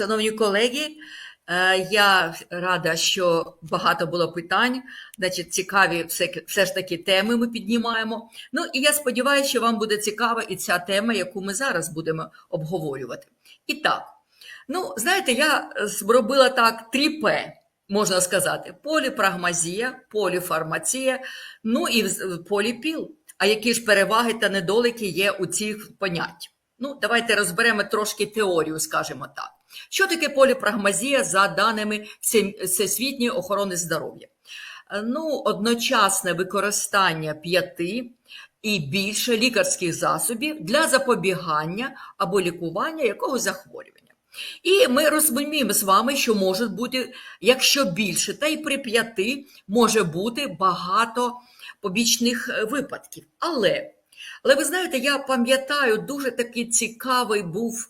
Шановні колеги, е, я рада, що багато було питань, значить, цікаві все, все ж таки теми ми піднімаємо. Ну і я сподіваюся, що вам буде цікава і ця тема, яку ми зараз будемо обговорювати. І так, ну, знаєте, я зробила так 3П, можна сказати: поліпрагмазія, поліфармація, ну і поліпіл. А які ж переваги та недоліки є у цих понять? Ну, давайте розберемо трошки теорію, скажімо так. Що таке поліпрагмазія за даними Всесвітньої охорони здоров'я? Е, Ну, одночасне використання п'яти і більше лікарських засобів для запобігання або лікування якогось захворювання. І ми розуміємо з вами, що може бути, якщо більше, та й при п'яти може бути багато побічних е, випадків. Але, але ви знаєте, я пам'ятаю, дуже такий цікавий був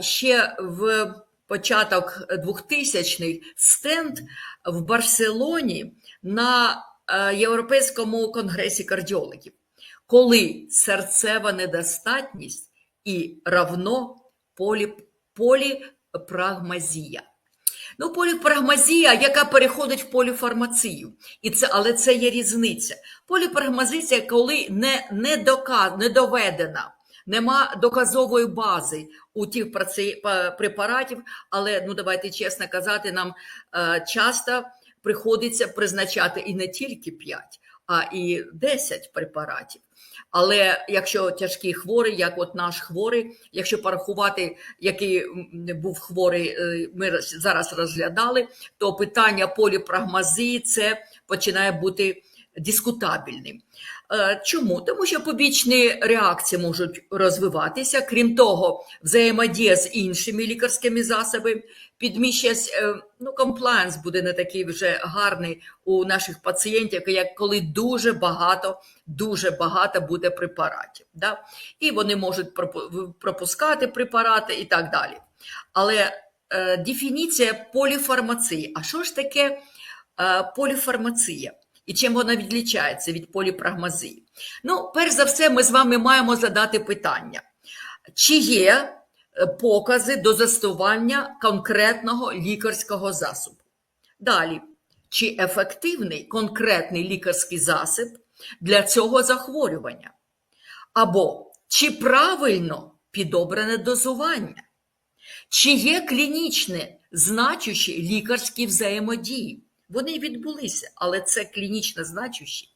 ще в початок 2000-х стенд в Барселоні на е, Європейському конгресі кардіологів, коли серцева недостатність і равно полі, поліпрагмазія. Ну, поліпрагмазія, яка переходить в поліфармацію. І це, але це є різниця. Поліпрагмазія, коли не, не, доказ, не доведена, нема доказової бази у тих препаратів, але ну давайте чесно казати, нам е, часто приходиться призначати і не тільки 5, а і 10 препаратів. Але якщо тяжкий хворий, як от наш хворий, якщо порахувати, який був хворий, е, ми зараз розглядали, то питання поліпрагмазії це починає бути дискутабельним. Е, Чому? Тому що побічні реакції можуть розвиватися. Крім того, взаємодія з іншими лікарськими засобами підміщась, е, ну, комплаєнс буде не такий вже гарний у наших пацієнтів, як коли дуже багато, дуже багато буде препаратів. Да? І вони можуть пропускати препарати і так далі. Але е, дефініція поліфармації. А що ж таке е, поліфармація? І чим вона відлічається від поліпрагмазії? Ну, перш за все, ми з вами маємо задати питання, чи є е, покази до застосування конкретного лікарського засобу? Далі, чи ефективний конкретний лікарський засіб для цього захворювання? Або чи правильно підобране дозування? Чи є клінічне значущі лікарські взаємодії? Вони відбулися, але це клінічно значущі.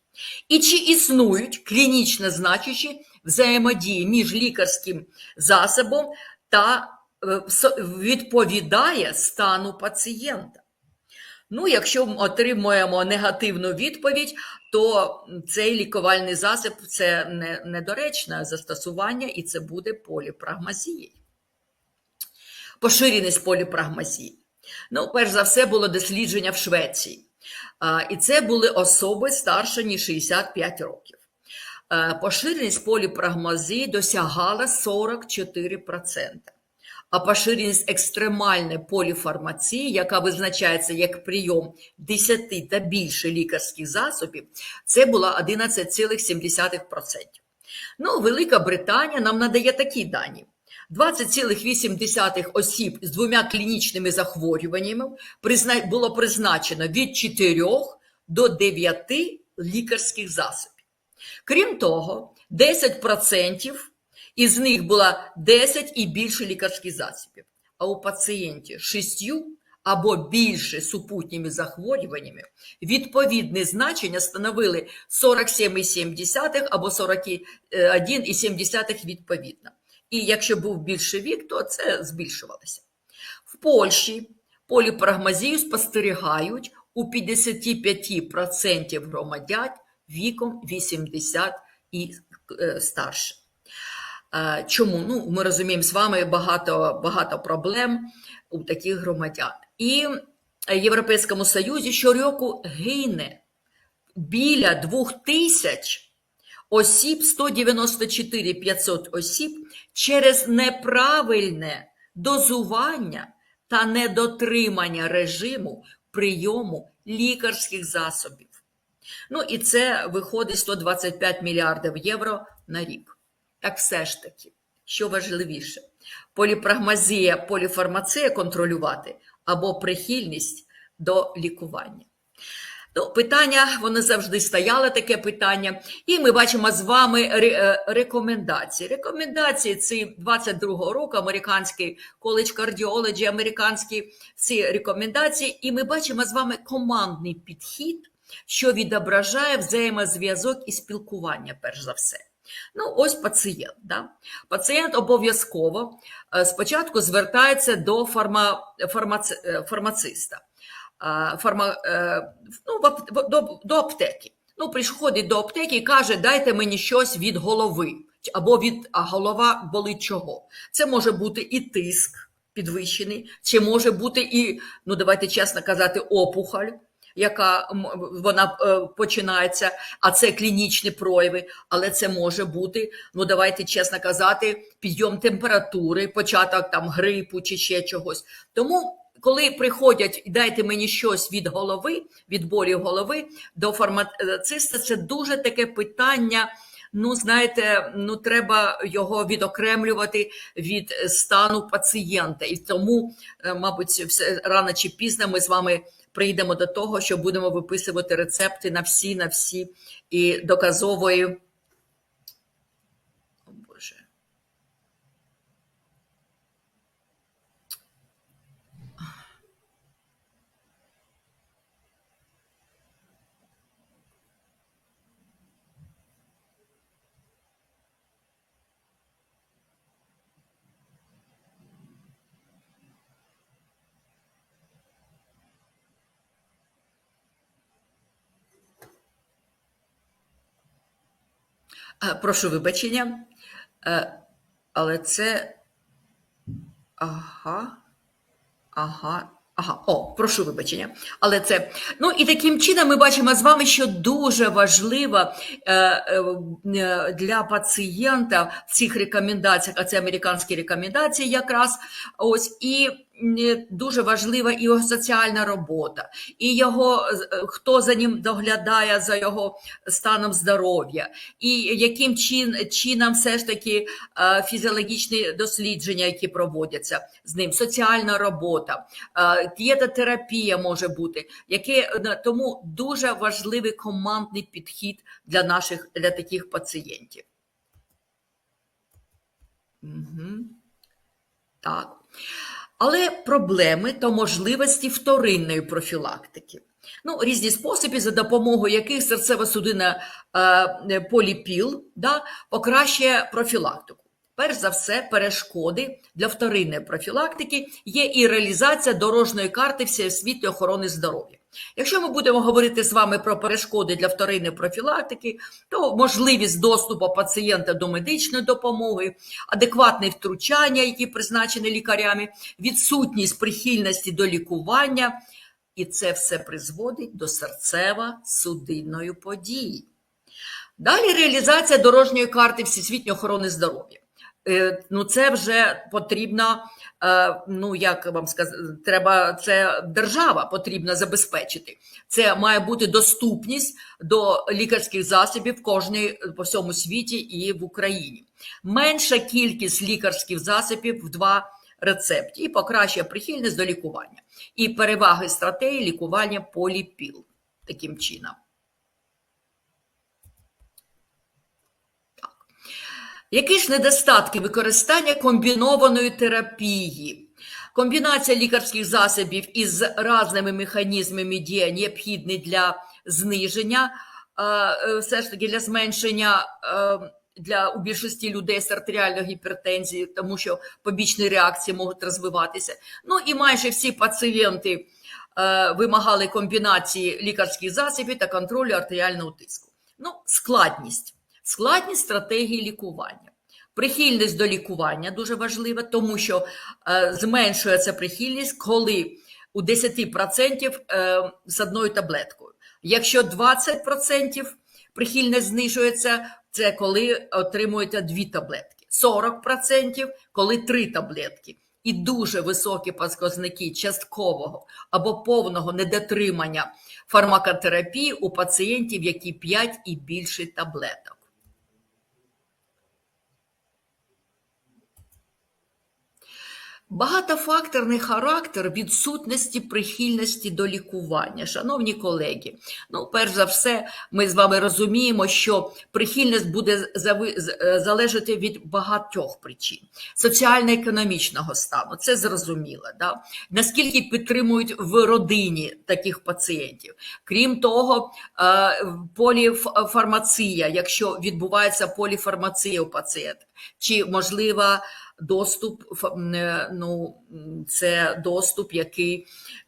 І чи існують клінічно значущі взаємодії між лікарським засобом та е, відповідає стану пацієнта? Ну, якщо ми отримуємо негативну відповідь, то цей лікувальний засіб це не, недоречне застосування, і це буде поліпрагмазією. Поширеність поліпрагмазії. Ну, перш за все, було дослідження в Швеції. І це були особи старше, ніж 65 років. Поширеність поліпрагмазії досягала 44%. А поширеність екстремальної поліфармації, яка визначається як прийом 10 та більше лікарських засобів, це була 11,7%. Ну, Велика Британія нам надає такі дані. 20,8 осіб з двома клінічними захворюваннями було призначено від 4 до 9 лікарських засобів. Крім того, 10% із них було 10 і більше лікарських засобів, а у пацієнтів 6 або більше супутніми захворюваннями відповідне значення становили 47,7 або 41,7 відповідно. І якщо був більший вік, то це збільшувалося. В Польщі поліпрагмазію спостерігають у 55% громадян віком 80 і е, старше. Е, Чому? Ну, ми розуміємо з вами багато, багато проблем у таких громадян. І Європейському Союзі щороку гине біля двох тисяч осіб, 194 500 осіб через неправильне дозування та недотримання режиму прийому лікарських засобів. Ну і це виходить 125 мільярдів євро на рік. Так все ж таки, що важливіше: поліпрагмазія, поліфармація контролювати або прихильність до лікування. Ну, питання, воно завжди стояло таке питання, і ми бачимо з вами е, рекомендації. Рекомендації ці 22-го року, американський коледж кардіології, американські ці рекомендації, і ми бачимо з вами командний підхід, що відображає взаємозв'язок і спілкування, перш за все. Ну, ось пацієнт. Да? Пацієнт обов'язково е, спочатку звертається до фарма, фармаці, е, фармациста фарма, е, ну, до, до аптеки. Ну, приходить до аптеки і каже, дайте мені щось від голови, або від а голова болить чого. Це може бути і тиск підвищений, чи може бути і, ну давайте чесно казати, опухоль, яка вона е, починається, а це клінічні прояви, але це може бути, ну давайте чесно казати, підйом температури, початок там грипу чи ще чогось. Тому коли приходять, дайте мені щось від голови, від болю голови до фармациста, це дуже таке питання. Ну, знаєте, ну треба його відокремлювати від стану пацієнта. І тому, е, мабуть, все рано чи пізно ми з вами прийдемо до того, що будемо виписувати рецепти на всі, на всі і доказової. О Боже. Е, Прошу вибачення, Е, але це. Ага. Ага. Ага, о, прошу вибачення. Але це. Ну і таким чином ми бачимо з вами, що дуже важливо е, е, для пацієнта в цих рекомендаціях, а це американські рекомендації якраз. Ось і дуже важлива і його соціальна робота, і його е, хто за ним доглядає за його станом здоров'я, і яким чин, чином все ж таки е, фізіологічні дослідження, які проводяться з ним, соціальна робота, е, дієтотерапія може бути, яке тому дуже важливий командний підхід для наших для таких пацієнтів. Угу. Так. Але проблеми та можливості вторинної профілактики. Ну, різні способи, за допомогою яких серцево-судинна е, поліпіл да, покращує профілактику. Перш за все, перешкоди для вторинної профілактики є і реалізація дорожньої карти Всесвітньої охорони здоров'я. Якщо ми будемо говорити з вами про перешкоди для вторинної профілактики, то можливість доступу пацієнта до медичної допомоги, адекватне втручання, які призначені лікарями, відсутність прихильності до лікування, і це все призводить до серцево-судинної події. Далі реалізація дорожньої карти Всесвітньої охорони здоров'я. Е, Ну, це вже потрібно, е, ну як вам сказати, треба це держава потрібно забезпечити. Це має бути доступність до лікарських засобів кожної по всьому світі і в Україні. Менша кількість лікарських засобів в два рецепті і покращує прихильність до лікування. І переваги стратегії лікування поліпіл таким чином. Які ж недостатки використання комбінованої терапії? Комбінація лікарських засобів із різними механізмами дії необхідні для зниження, е, все ж таки для зменшення е, для у більшості людей з артеріальною гіпертензією, тому що побічні реакції можуть розвиватися. Ну і майже всі пацієнти е, вимагали комбінації лікарських засобів та контролю артеріального тиску. Ну, складність. Складність стратегії лікування. Прихильність до лікування дуже важлива, тому що е, зменшується прихильність, коли у 10% е, з одною таблеткою. Якщо 20% прихильність знижується, це коли отримуєте дві таблетки. 40% коли три таблетки. І дуже високі показники часткового або повного недотримання фармакотерапії у пацієнтів, які 5 і більше таблеток. Багатофакторний характер відсутності прихильності до лікування. Шановні колеги, ну, перш за все, ми з вами розуміємо, що прихильність буде е, залежати від багатьох причин соціально-економічного стану. Це зрозуміло. Да? Наскільки підтримують в родині таких пацієнтів. Крім того, е, поліфармація, якщо відбувається поліфармація у пацієнта, чи можлива доступ, е, ну, це доступ, який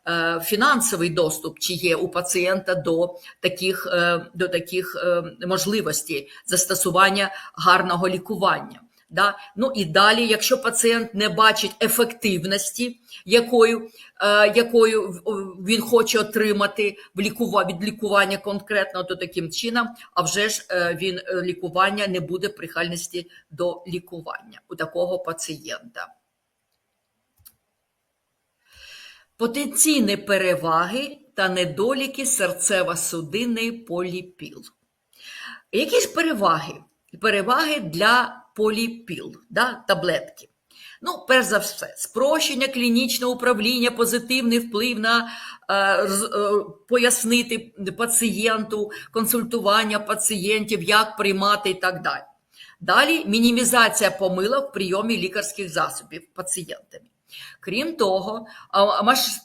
е, фінансовий доступ, чи є у пацієнта до таких, е, до таких можливостей застосування гарного лікування. Да? Ну і далі, якщо пацієнт не бачить ефективності, якою, е, якою він хоче отримати в лікува, від лікування конкретно, то таким чином, а вже ж е, він е, лікування не буде прихильності до лікування у такого пацієнта. Потенційні переваги та недоліки серцево-судинний поліпіл. Які ж переваги? Переваги для поліпіл, да, таблетки. Ну, перш за все, спрощення клінічного управління, позитивний вплив на е, е, пояснити пацієнту, консультування пацієнтів, як приймати і так далі. Далі мінімізація помилок в прийомі лікарських засобів пацієнтами. Крім того,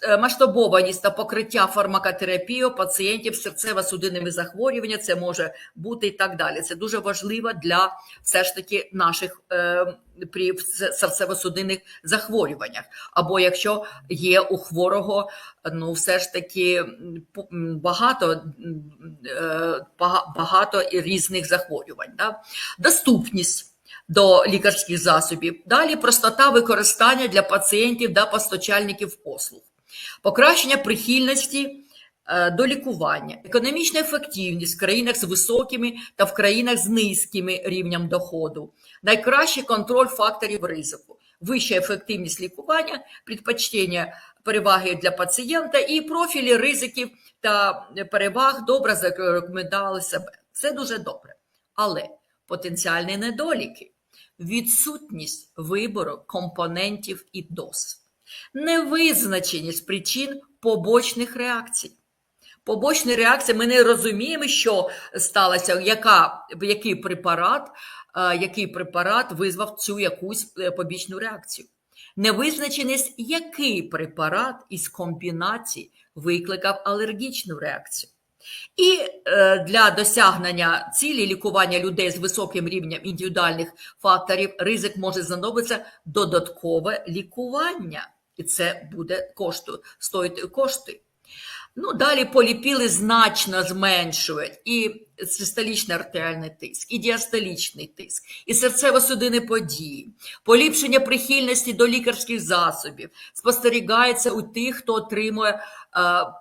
е, масштабованість та покриття фармакотерапією пацієнтів з серцево-судинними захворюваннями, це може бути і так далі. Це дуже важливо для все ж таки наших е, при серцево-судинних захворюваннях. Або якщо є у хворого, ну все ж таки багато, е, багато різних захворювань. Да? Доступність до лікарських засобів. Далі простота використання для пацієнтів та постачальників послуг, покращення прихильності е, до лікування, економічна ефективність в країнах з високими та в країнах з низькими рівнем доходу, найкращий контроль факторів ризику, вища ефективність лікування, предпочтення переваги для пацієнта і профілі ризиків та переваг добре зарекомендували себе. Це дуже добре. Але потенціальні недоліки, відсутність вибору компонентів і доз, невизначеність причин побочних реакцій. Побочні реакції ми не розуміємо, що сталося, яка, який препарат, е, який препарат визвав цю якусь е, побічну реакцію. Невизначеність, який препарат із комбінацій викликав алергічну реакцію. І е, для досягнення цілі лікування людей з високим рівнем індивідуальних факторів ризик може знадобитися додаткове лікування, і це буде кошту, стоїти кошти. Ну, далі поліпіли значно зменшують і систолічний артеріальний тиск, і діастолічний тиск, і серцево-судинні події, поліпшення прихильності до лікарських засобів спостерігається у тих, хто отримує е,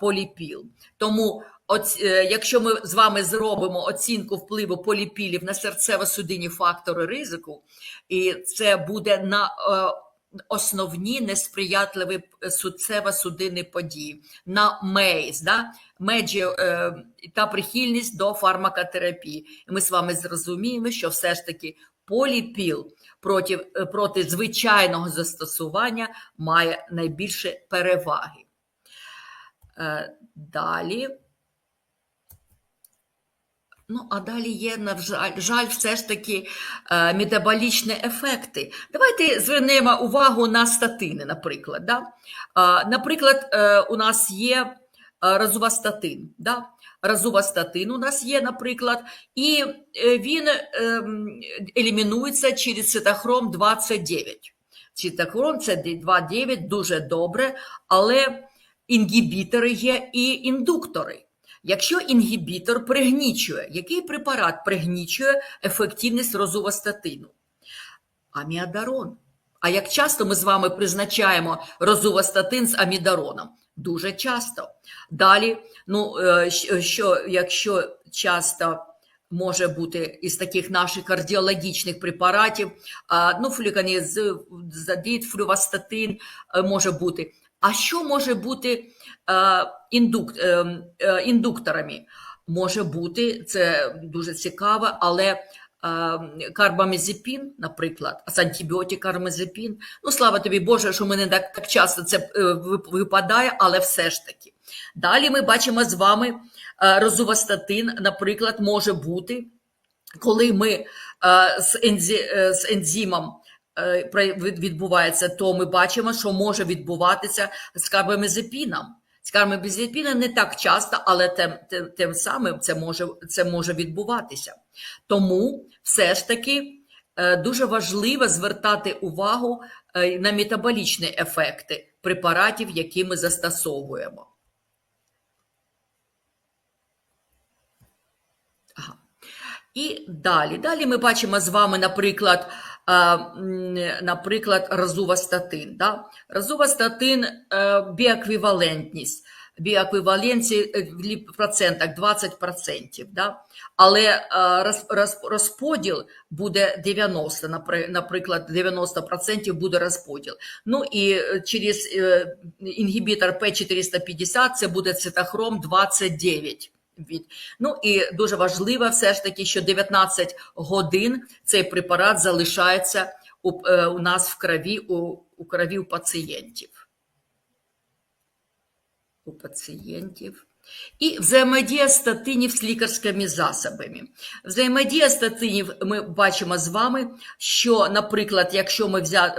поліпіл. Тому Оць, е, якщо ми з вами зробимо оцінку впливу поліпілів на серцево-судинні фактори ризику, і це буде на е, основні несприятливі серцево-судинні події, на МЕЙС, да? меджі е, та прихильність до фармакотерапії. І ми з вами зрозуміємо, що все ж таки поліпіл проти, е, проти звичайного застосування має найбільше переваги. Е, Далі. Ну, а далі є, на жаль, жаль, все ж таки е, метаболічні ефекти. Давайте звернемо увагу на статини, наприклад. Да? Е, наприклад, е, у нас є розувастатин. Да? Розувастатин у нас є, наприклад, і він е, елімінується через цитохром 29. Цитохром це 2,9 дуже добре, але інгібітори є і індуктори. Якщо інгібітор пригнічує, який препарат пригнічує ефективність розувастатину? Аміадарон. А як часто ми з вами призначаємо розувастатин з амідароном? Дуже часто. Далі, ну, е, що, якщо часто може бути із таких наших кардіологічних препаратів, ну, флюканізидит, флювастатин е, може бути. А що може бути е, е, е, індукторами? Може бути, це дуже цікаво, але карбамазепін, наприклад, антибіотик карбамазепін. Ну, слава тобі Боже, що мене так, так часто це випадає, але все ж таки. Далі ми бачимо з вами розувастатин, наприклад, може бути, коли ми з, ензимом відбувається, то ми бачимо, що може відбуватися з карбамазепіном. З карбамазепіном не так часто, але тим, тим, тим самим це може, це може відбуватися. Тому все ж таки е, дуже важливо звертати увагу е, на метаболічні ефекти препаратів, які ми застосовуємо. І далі. Далі ми бачимо з вами, наприклад, е, наприклад, розувастатин. Да? Розувастатин е, біоеквівалентність. Біоеквіваленції е, в процентах 20%. Да? Але е, роз, роз, розподіл буде 90, напри- наприклад, 90% буде розподіл. Ну і через інгібітор П450 це буде цитохром 29 від. Ну і дуже важливо все ж таки, що 19 годин цей препарат залишається у, е, у нас в крові, у, у крові у пацієнтів. У пацієнтів. І взаємодія статинів з лікарськими засобами. Взаємодія статинів ми бачимо з вами, що, наприклад, якщо ми взяли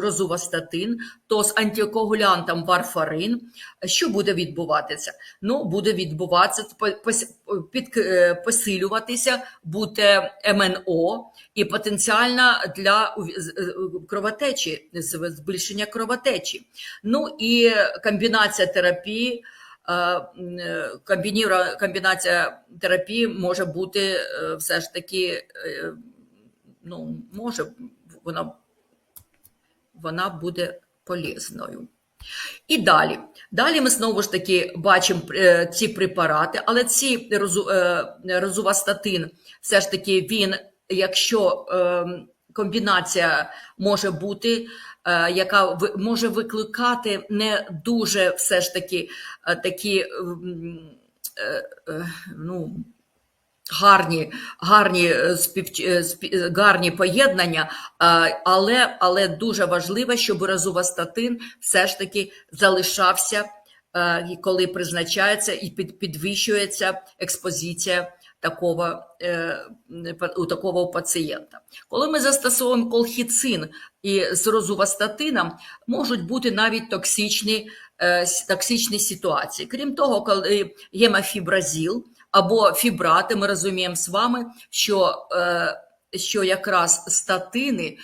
розувастатин, то з антикоагулянтом варфарин, що буде відбуватися? Ну, буде відбуватися, е, посилюватися буде МНО і потенціально для кровотечі, збільшення кровотечі. Ну і комбінація терапії. Е, е, Комбінація терапії може бути е, все ж таки, ну, може, вона, вона буде полезною. І далі. Далі ми знову ж таки бачимо ці препарати, але ці розу, розувастатин, все ж таки, він, якщо е, комбінація може бути, е, яка може викликати не дуже все ж таки е, такі е, ну, гарні, гарні, спів, спі- гарні поєднання, але, але дуже важливо, щоб розувастатин все ж таки залишався, коли призначається і під, підвищується експозиція такого, е, у такого пацієнта. Коли ми застосовуємо колхіцин і з розувастатином, можуть бути навіть токсичні, е, токсичні ситуації. Крім того, коли гемофібразіл, або фібрати, ми розуміємо з вами, що, е, що якраз статини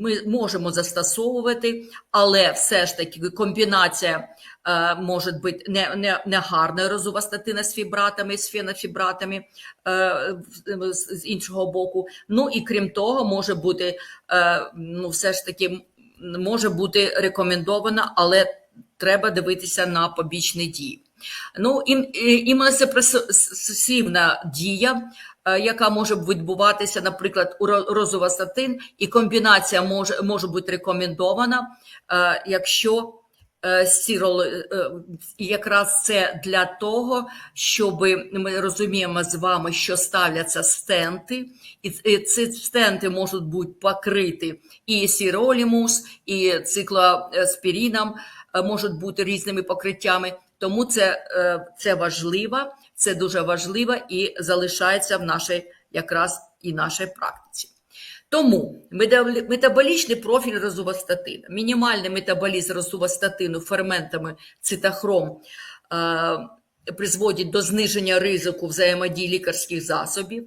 ми можемо застосовувати, але все ж таки комбінація е, може бути не, не, не гарна розова статина з фібратами, з фенофібратами е, з- іншого боку. Ну і крім того, може бути, е, ну, все ж таки, може бути рекомендована, але треба дивитися на побічні дії. Ну, ім- і- імуносупресивна дія, яка може відбуватися, наприклад, у ро- розовастатин, і комбінація може, може бути рекомендована, якщо е, сірол, е, і якраз це для того, щоб ми розуміємо з вами, що ставляться стенти, і ці стенти можуть бути покриті і сіролімус, і циклоспіріном, е, можуть бути різними покриттями. Тому це, е, це важливо, це дуже важливо і залишається в нашій якраз і нашій практиці. Тому метаболічний профіль розувастатина, мінімальний метаболізм розувастатину ферментами цитохром призводить до зниження ризику взаємодії лікарських засобів.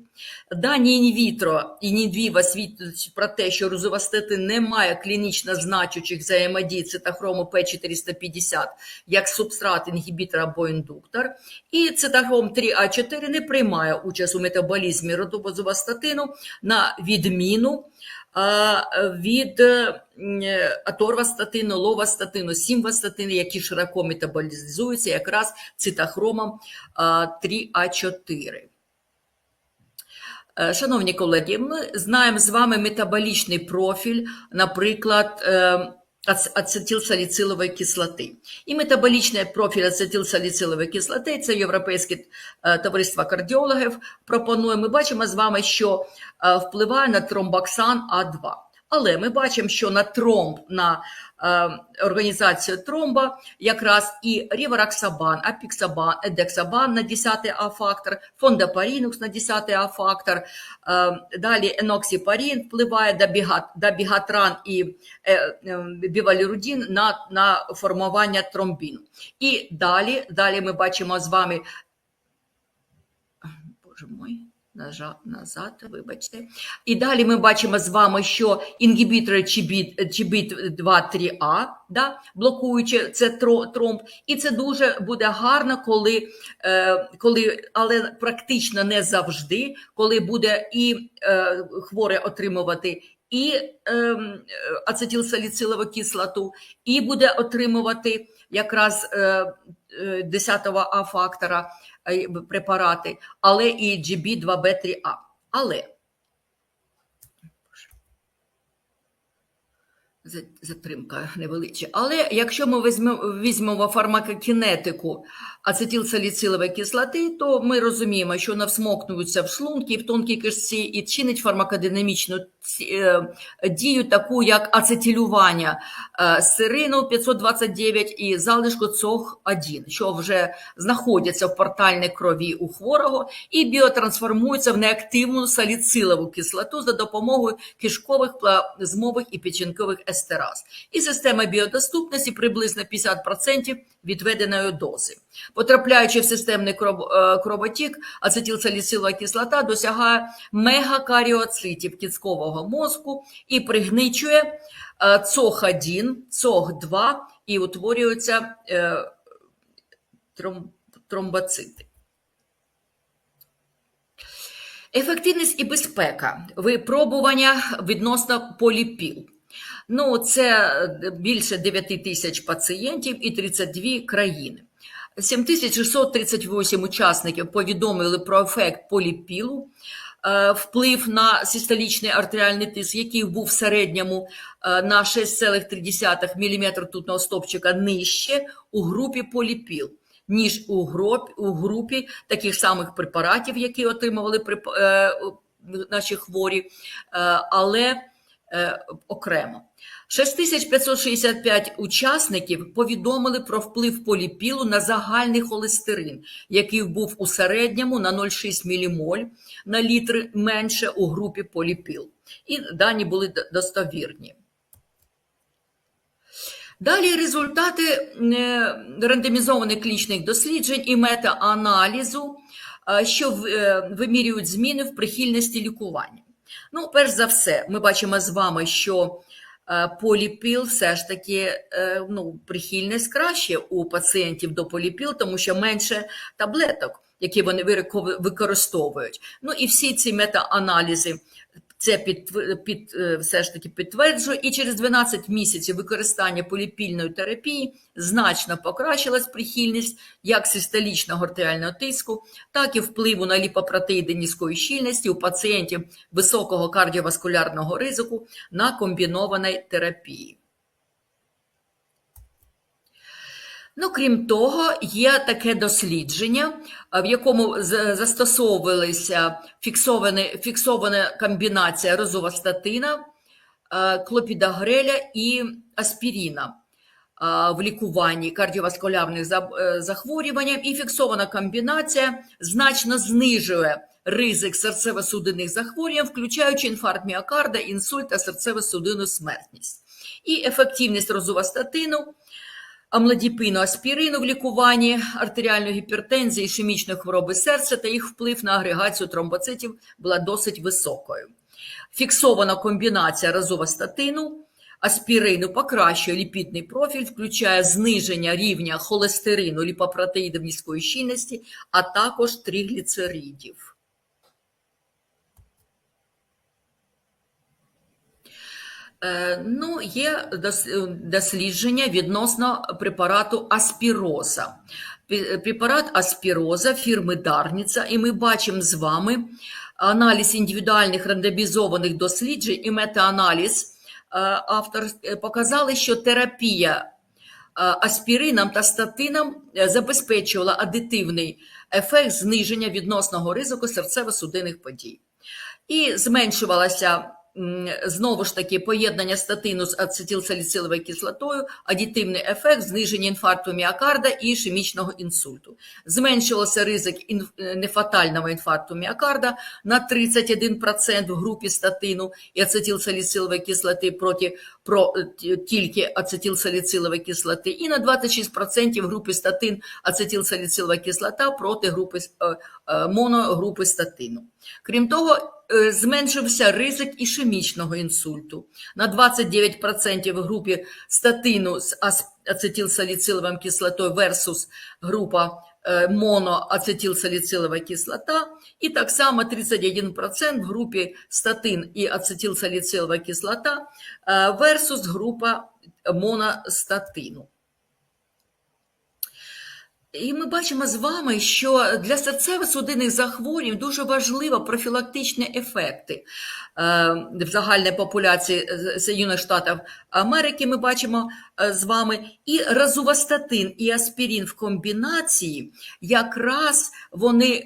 Дані інвітро і інвіва свідчать про те, що розувастатин не має клінічно значучих взаємодій цитохрому П450 як субстрат, інгібітор або індуктор. І цитохром 3А4 не приймає участь у метаболізмі розувастатину на відміну від е, аторвастатину, ловастатину, сімвастатини, які широко метаболізуються якраз цитохромом 3А4. Е, Шановні колеги, ми знаємо з вами метаболічний профіль, наприклад, е, ац- ацетилсаліцилової кислоти. І метаболічний профіль ацетилсаліцилової кислоти, це Європейське е, товариство кардіологів пропонує. Ми бачимо з вами, що е, впливає на тромбоксан А2. Але ми бачимо, що на тромб, на е, організацію тромба якраз і рівараксабан, апіксабан, едексабан на 10 А-фактор, фондопарінукс на 10 А-фактор, е, далі еноксипарін впливає дабіга- дабігатран і е, е, бівалірудін на, на формування тромбіну. І далі, далі ми бачимо з вами Боже мой, назад, вибачте. І далі ми бачимо з вами, що інгібітори GBIT2-3А, да, блокуючи це тромб, і це дуже буде гарно, коли, е, коли, але практично не завжди, коли буде і е, хворий отримувати і е, ацетилсаліцилову кислоту, і буде отримувати якраз е, е, 10-го А-фактора е, препарати, але і GB2B3A. Але затримка невеличка. Але якщо ми візьмемо, візьмемо фармакокінетику ацетилсаліцилової кислоти, то ми розуміємо, що вона всмокнується в шлунки, в тонкій кишці і чинить фармакодинамічну е, дію, таку як ацетилювання е, сирину 529 і залишку цох 1 що вже знаходяться в портальній крові у хворого і біотрансформуються в неактивну саліцилову кислоту за допомогою кишкових, плазмових і печінкових естераз. І система біодоступності приблизно 50% відведеної дози. Потрапляючи в системний е, кровотік, ацетилсаліцилова кислота досягає мегакаріоцитів кісткового мозку і пригничує е, ЦОХ-1, ЦОХ-2 і утворюються е, тром- тромбоцити. Ефективність і безпека випробування відносно поліпіл. Ну, це більше 9 тисяч пацієнтів і 32 країни. 7638 учасників повідомили про ефект поліпілу, е, вплив на систолічний артеріальний тиск, який був в середньому е, на 6,3 мм ртутного стопчика нижче у групі поліпіл, ніж у групі, у групі таких самих препаратів, які отримували е, наші хворі, е, але е, окремо. 6565 учасників повідомили про вплив поліпілу на загальний холестерин, який був у середньому на 0,6 ммоль на літр менше у групі поліпіл. І дані були достовірні. Далі результати е, рандомізованих клінічних досліджень і мета-аналізу, е, що е, вимірюють зміни в прихильності лікування. Ну, перш за все, ми бачимо з вами, що е, поліпіл все ж таки е, ну, прихильність краще у пацієнтів до поліпіл, тому що менше таблеток, які вони використовують. Ну і всі ці мета-аналізи це під, під, е, все ж таки підтверджує, і через 12 місяців використання поліпільної терапії значно покращилась прихильність як систолічного артеріального тиску, так і впливу на ліпопротеїди низької щільності у пацієнтів високого кардіоваскулярного ризику на комбінованій терапії. Ну, крім того, є таке дослідження, в якому з- застосовувалася фіксована, комбінація розовостатина, е, клопідогреля і аспіріна е, в лікуванні кардіоваскулярних е, захворювань. І фіксована комбінація значно знижує ризик серцево-судинних захворювань, включаючи інфаркт міокарда, інсульт та серцево-судинну смертність. І ефективність розовостатину амлодіпину, аспірину в лікуванні артеріальної гіпертензії, ішемічної хвороби серця та їх вплив на агрегацію тромбоцитів була досить високою. Фіксована комбінація розовостатину, аспірину покращує ліпідний профіль, включає зниження рівня холестерину, ліпопротеїдів низької щільності, а також тригліцеридів. Ну, є дослідження відносно препарату аспіроза. Препарат аспіроза фірми Дарніця, і ми бачимо з вами аналіз індивідуальних рандомізованих досліджень і метааналіз автор, е, показали, що терапія е, аспірином та статином е, забезпечувала адитивний ефект зниження відносного ризику серцево-судинних подій. І зменшувалося м, знову ж таки поєднання статину з ацетилсаліциловою кислотою, адітивний ефект зниження інфаркту міокарда і ішемічного інсульту. Зменшувався ризик е, нефатального інфаркту міокарда на 31% в групі статину і ацетилсаліцилової кислоти проти про, е, тільки ацетилсаліцилової кислоти, і на 26% в групі статин ацетилсаліцилова кислота проти групи е, моногрупи статину. Крім того, зменшився ризик ішемічного інсульту на 29% в групі статину з ацетилсаліциловою кислотою versus група е, моноацетилсаліцилова кислота, і так само 31% в групі статин і ацетилсаліцилова кислота е, versus група моностатину. І ми бачимо з вами, що для серцево-судинних захворювань дуже важливо профілактичні ефекти е, в загальній популяції з- Соєднаних Штатів Америки. Ми бачимо е, з вами і розувастатин, і аспірин в комбінації, якраз вони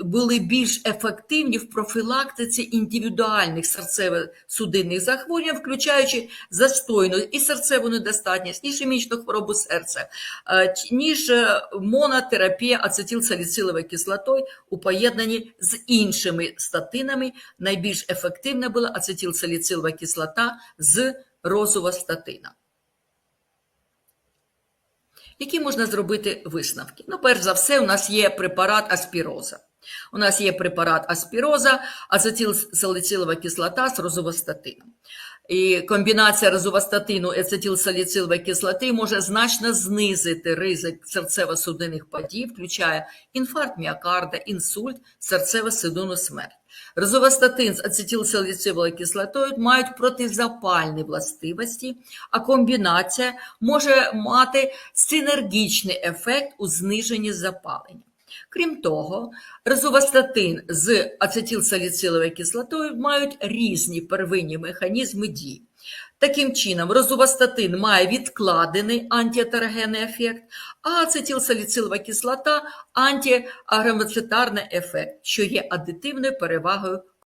були більш ефективні в профілактиці індивідуальних серцево-судинних захворювань, включаючи застойну і серцеву недостатність, ішемічну хворобу серця, е, ніж е, монотерапія ацетилсаліциловою кислотою у поєднанні з іншими статинами. Найбільш ефективна була ацетилсаліцилова кислота з розувастатина. Які можна зробити висновки? Ну, перш за все, у нас є препарат аспіроза. У нас є препарат аспіроза, ацетилсаліцилова кислота з розувастатином. І комбінація розувастатину і ацетилсаліцилової кислоти може значно знизити ризик серцево-судинних подій, включає інфаркт міокарда, інсульт, серцево-судинну смерть. Розувастатин з ацетилсаліциловою кислотою мають протизапальні властивості, а комбінація може мати синергічний ефект у зниженні запалення. Крім того, резувастатин з ацетилсаліциловою кислотою мають різні первинні механізми дії. Таким чином, розувастатин має відкладений антіатерогенний ефект, а ацетилсаліцилова кислота антиагромоцитарний ефект, що є адитивною перевагою